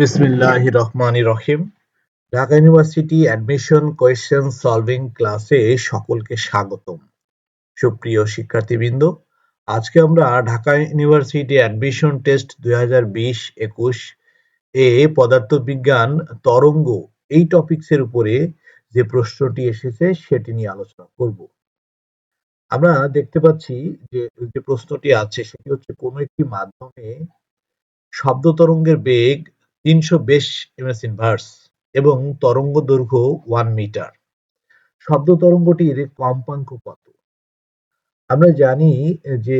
বিসমিল্লাহ রহমান রহিম Dhaka university admission question solving ক্লাসে সকলকে স্বাগতম। সুপ্রিয় শিক্ষার্থীবৃন্দ, আজকে আমরা ঢাকা ইউনিভার্সিটি অ্যাডমিশন টেস্ট দুই হাজার এ পদার্থবিজ্ঞান, তরঙ্গ এই টপিক্সের উপরে যে প্রশ্নটি এসেছে সেটি নিয়ে আলোচনা করব। আমরা দেখতে পাচ্ছি যে যে প্রশ্নটি আছে সেটি হচ্ছে কোনো একটি মাধ্যমে শব্দ তরঙ্গের বেগ তিনশো বেশ এমএস ইনভার্স এবং তরঙ্গ দৈর্ঘ্য ওয়ান মিটার শব্দ তরঙ্গটির কম্পাঙ্ক কত? আমরা জানি যে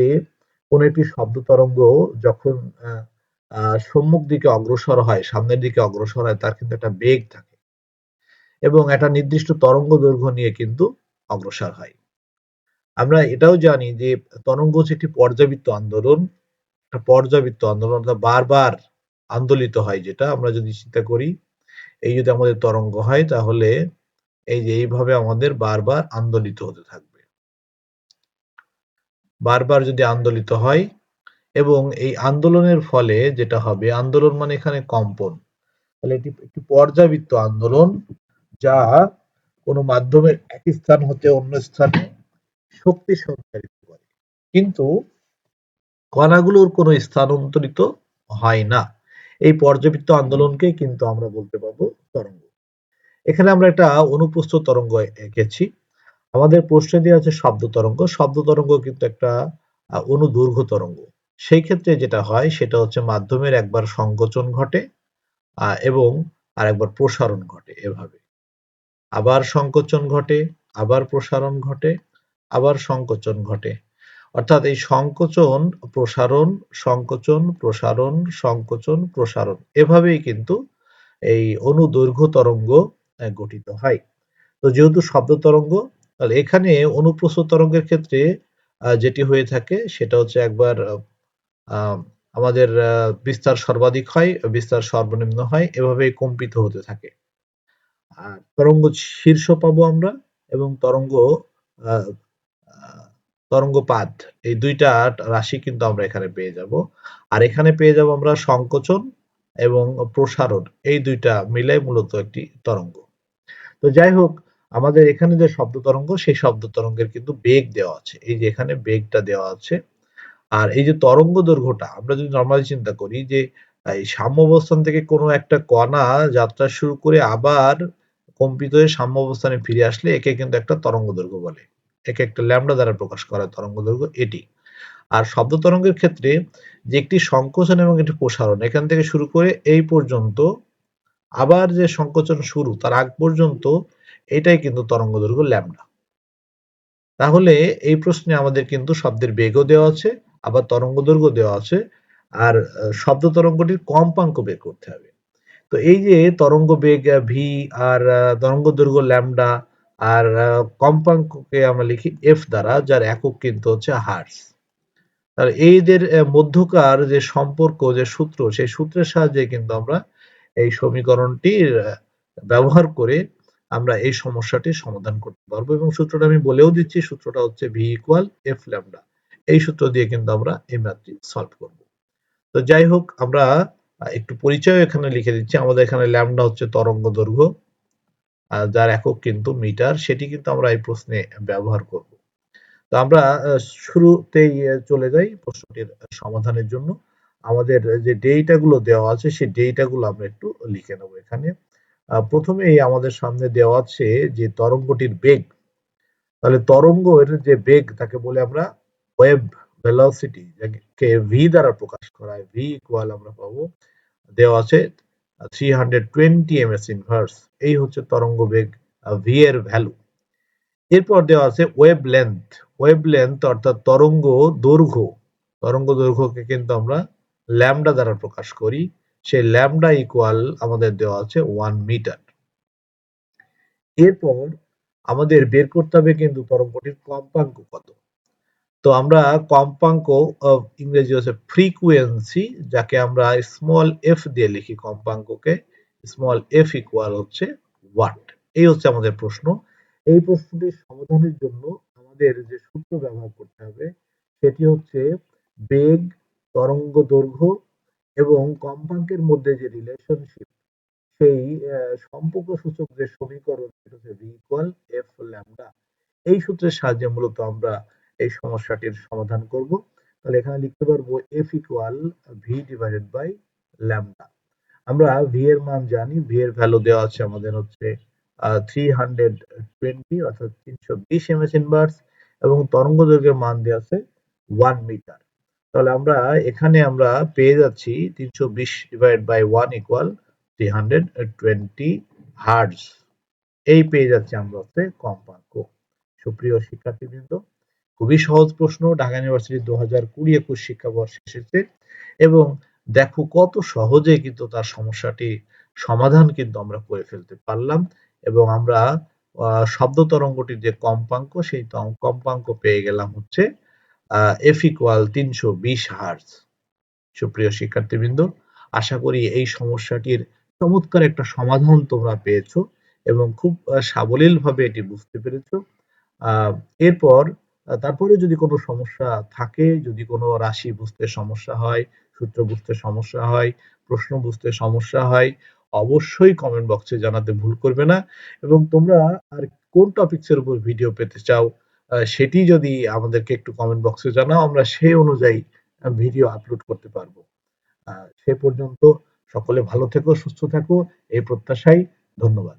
কোন একটি শব্দ তরঙ্গ যখন সম্মুখ দিকে অগ্রসর হয়, সামনের দিকে অগ্রসর হয়, তার কিন্তু একটা বেগ থাকে এবং একটা নির্দিষ্ট তরঙ্গ দৈর্ঘ্য নিয়ে কিন্তু অগ্রসর হয়। আমরা এটাও জানি যে তরঙ্গ হচ্ছে একটি পর্যাবৃত্ত আন্দোলন। একটা পর্যাবৃত্ত আন্দোলন বারবার আন্দোলিত হয় যেটা আমরা যদি চিন্তা করি, এই যদি আমাদের তরঙ্গ হয় তাহলে এই যে এইভাবে আমাদের বারবার আন্দোলিত হতে থাকবে। বারবার যদি আন্দোলিত হয় এবং এই আন্দোলনের ফলে যেটা হবে, আন্দোলন মানে এখানে কম্পন। তাহলে এটি একটি পর্যাবৃত্ত আন্দোলন যা কোনো মাধ্যমের এক স্থান হতে অন্য স্থানে শক্তি সঞ্চারিত করে। কিন্তু কণাগুলোর কোনো স্থানান্তরিত হয় না। এই পর্যাবৃত্ত আন্দোলনকে কিন্তু আমরা বলতে পারব তরঙ্গ। এখানে আমরা একটা অনুপ্রস্থ তরঙ্গ এঁকেছি। আমাদের প্রশ্নে দেওয়া আছে শব্দ তরঙ্গ। শব্দ তরঙ্গ কিন্তু একটা অনুদৈর্ঘ্য তরঙ্গ। সেই ক্ষেত্রে যেটা হয় সেটা হচ্ছে মাধ্যমের একবার সংকোচন ঘটে এবং আর একবার প্রসারণ ঘটে এভাবে। আবার সংকোচন ঘটে, আবার প্রসারণ ঘটে, আবার সংকোচন ঘটে। অর্থাৎ এই সংকোচন, প্রসারণ সংকোচন প্রসারণ সংকোচন, প্রসারণ, এভাবেই কিন্তু এই অনুদৈর্ঘ্য তরঙ্গ গঠিত হয়। তো যেহেতু শব্দ তরঙ্গ, তাহলে এখানে অনুপ্রস্থ তরঙ্গের ক্ষেত্রে যেটি হয়ে থাকে সেটা হচ্ছে একবার আমাদের বিস্তার সর্বাধিক হয়, বিস্তার সর্বনিম্ন হয় এভাবে কম্পিত হতে থাকে। তরঙ্গ শীর্ষ পাবো আমরা এবং তরঙ্গ তরঙ্গপাত, এই দুইটা রাশি কিন্তু আমরা এখানে পেয়ে যাব। আর এখানে পেয়ে যাব আমরা সংকোচন এবং প্রসারণ, এই দুইটা মিলাই মূলত একটি তরঙ্গ। তো যাই হোক, আমাদের এখানে যে শব্দ তরঙ্গ, সেই শব্দ তরঙ্গের কিন্তু বেগ দেওয়া আছে। এই যে এখানে বেগটা দেওয়া আছে। আর এই যে তরঙ্গ দৈর্ঘ্যটা, আমরা যদি নর্মালি চিন্তা করি যে, এই সাম্য অবস্থান থেকে কোনো একটা কণা যাত্রা শুরু করে আবার কম্পিত হয়ে সাম্য অবস্থানে ফিরে আসলে একে কিন্তু একটা তরঙ্গ দৈর্ঘ্য বলে। একে একটা ল্যামডা দ্বারা প্রকাশ করা তরঙ্গ দৈর্ঘ্য এটি। আর শব্দ তরঙ্গের ক্ষেত্রে যে একটি সংকোচন এবং একটি প্রসারণ, এখান থেকে শুরু করে এই পর্যন্ত আবার যে সংকোচন শুরু, তার আগ পর্যন্ত এটাই কিন্তু তরঙ্গ দৈর্ঘ্য ল্যামডা। তাহলে এই প্রশ্নে আমাদের কিন্তু শব্দের বেগও দেওয়া আছে, আবার তরঙ্গ দৈর্ঘ্য দেওয়া আছে, আর শব্দ তরঙ্গটির কম্পাঙ্ক বের করতে হবে। তো এই যে তরঙ্গ বেগ ভি আর তরঙ্গ দৈর্ঘ্য ল্যামডা আর কম্পাঙ্ককে আমরা লিখি এফ দ্বারা, যার একক কিন্তু হচ্ছে হার্স আর এইদের মধ্যকার যে সম্পর্ক, যে সূত্র, সেই সূত্রের সাহায্যে কিন্তু আমরা এই সমীকরণটি ব্যবহার করে আমরা এই সমস্যাটির সমাধান করতে পারব। এবং সূত্রটা আমি বলেও দিচ্ছি, সূত্রটা হচ্ছে ভি ইকুয়াল এফ ল্যামডা এই সূত্র দিয়ে কিন্তু আমরা এই ম্যাথটি সলভ করব। তো যাই হোক, আমরা একটু পরিচয় এখানে লিখে দিচ্ছি। আমাদের এখানে ল্যামডা হচ্ছে তরঙ্গ দৈর্ঘ্য। যার একক কিন্তু মিটার, সেটি কিন্তু আমরা এই প্রশ্নে ব্যবহার করব। তো আমরা শুরুতেই চলে যাই প্রশ্নটির সমাধানের জন্য। আমাদের যে ডেটা গুলো দেওয়া আছে, সেই ডেটা গুলো আমরা একটু লিখে নেব এখানে। প্রথমেই আমাদের সামনে দেওয়া আছে যে তরঙ্গটির বেগ। তাহলে তরঙ্গ যে বেগ, তাকে বলে আমরা ওয়েব ভেলোসিটি যাকে ভি দ্বারা প্রকাশ করা হয়। ভি ইকুয়াল আমরা পাবো। দেওয়া আছে থ্রি হান্ড্রেড টোয়েন্টি এই হচ্ছে তরঙ্গ বেগ ভি এর ভ্যালু এরপর দেওয়া আছে ওয়েব লেন্থ ওয়েব লেন্থ অর্থাৎ তরঙ্গ দৈর্ঘ্য। তরঙ্গ দৈর্ঘ্যকে কিন্তু আমরা ল্যামডা দ্বারা প্রকাশ করি। সেই ল্যামডা ইকুয়াল আমাদের দেওয়া আছে ওয়ান মিটার এরপর আমাদের বের করতে হবে কিন্তু তরঙ্গটির কম্পাঙ্ক কত? তো আমরা কম্পাঙ্ক ইংরেজি হচ্ছে ফ্রিকুয়েন্সি যাকে আমরা স্মল এফ দিয়ে লিখি কম্পাঙ্ককে। স্মল এফ ইকুয়াল হচ্ছে ওয়াট এই হচ্ছে আমাদের প্রশ্ন। এই প্রশ্নটির সমাধানের জন্য আমাদের যে সূত্র ব্যবহার করতে হবে, সেটি হচ্ছে বেগ, তরঙ্গ দৈর্ঘ্য এবং কম্পাঙ্কের মধ্যে যে রিলেশনশিপ সেই সম্পর্ক সূচক যে সমীকরণ, সেটা হচ্ছে ভি ইকুয়াল এফ ল্যামডা এই সূত্রের সাহায্যে মূলত আমরা এই সমস্যাটির সমাধান করব। তাহলে এখানে লিখতে পারব F equal V divided by lambda আমরা ভি এর মান জানি ভি এর ভ্যালু দেওয়া আছে আমাদের হচ্ছে থ্রি হান্ড্রেড টোয়েন্টি অর্থাৎ তিনশো বিশ এমএস ইনভার্স এবং তরঙ্গ দৈর্ঘ্যের মান দেওয়া আছে ওয়ান মিটার তাহলে আমরা এখানে আমরা পেয়ে যাচ্ছি তিনশো বিশ divide by one equal three hundred twenty hertz এই পেয়ে যাচ্ছি আমরা হচ্ছে কম্পাঙ্ক। সুপ্রিয় শিক্ষার্থীবৃন্দ খুবই সহজ প্রশ্ন। ঢাকা ইউনিভার্সিটি দু হাজার কুড়ি একুশ শিক্ষাবর্ষে এসেছে এবং দেখো কত সহজে কিন্তু তার সমস্যাটি সমাধান কিন্তু আমরা করে ফেলতে পারলাম এবং আমরা শব্দ তরঙ্গটির যে কম্পাঙ্ক, সেই কম্পাঙ্ক পেয়ে গেলাম হচ্ছে এফ ইকুয়াল তিনশো বিশ হার্জ সুপ্রিয় শিক্ষার্থীবৃন্দ, আশা করি এই সমস্যাটির চমৎকার একটা সমাধান তোমরা পেয়েছ এবং খুব সাবলীলভাবে এটি বুঝতে পেরেছ। এরপর তারপরে যদি কোনো সমস্যা থাকে, যদি কোনো রাশি বুঝতে সমস্যা হয়, সূত্র বুঝতে সমস্যা হয়, প্রশ্ন বুঝতে সমস্যা হয়, অবশ্যই কমেন্ট বক্সে জানাতে ভুল করবে না। এবং তোমরা আর কোন টপিকসের উপর ভিডিও পেতে চাও সেটি যদি আমাদেরকে একটু কমেন্ট বক্সে জানাও, আমরা সেই অনুযায়ী ভিডিও আপলোড করতে পারব। সে পর্যন্ত সকলে ভালো থেকো, সুস্থ থাকো, এই প্রত্যাশাই ধন্যবাদ।